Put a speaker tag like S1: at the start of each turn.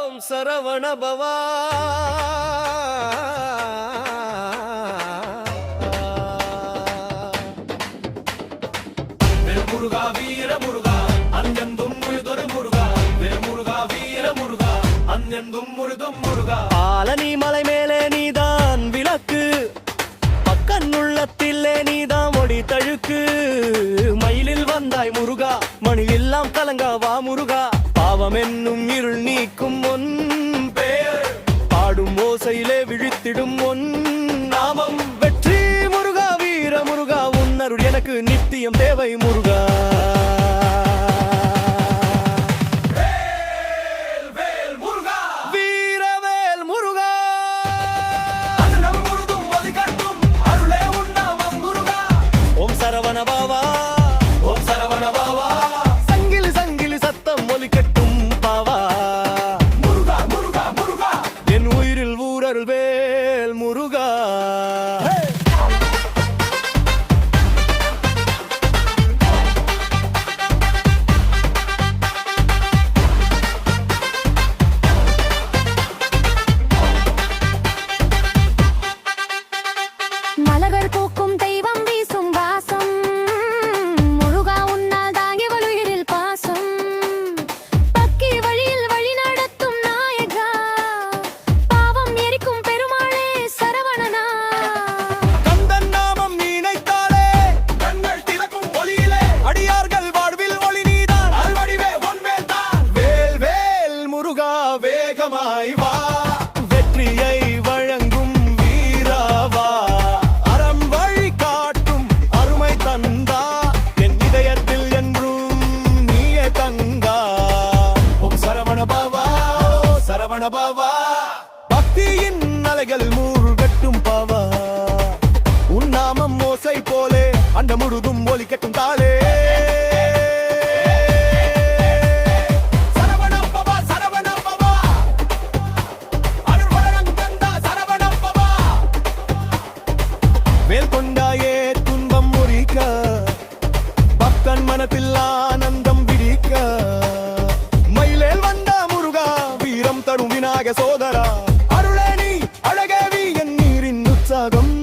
S1: ஓம் சரவண பவா. முருகா வீர முருகா அஞ்சந்தும் முழுதொரு முருகா. முருகா வீர முருகா அஞ்சந்தும் முழுதும் முருகா. ஆலனி மலை மேலே பாவம் என்னும் இருள் நீக்கும் ஒன் பெயர். பாடும் ஓசையிலே விழித்திடும் ஒன் நாமம். வெற்றி முருகா வீர முருகா உன்னருள் எனக்கு நித்தியம் தேவை முருகா. சரவணபா அழக சோதரா. அருளே நீ அழகேவி என் நீரின் உற்சாகம்.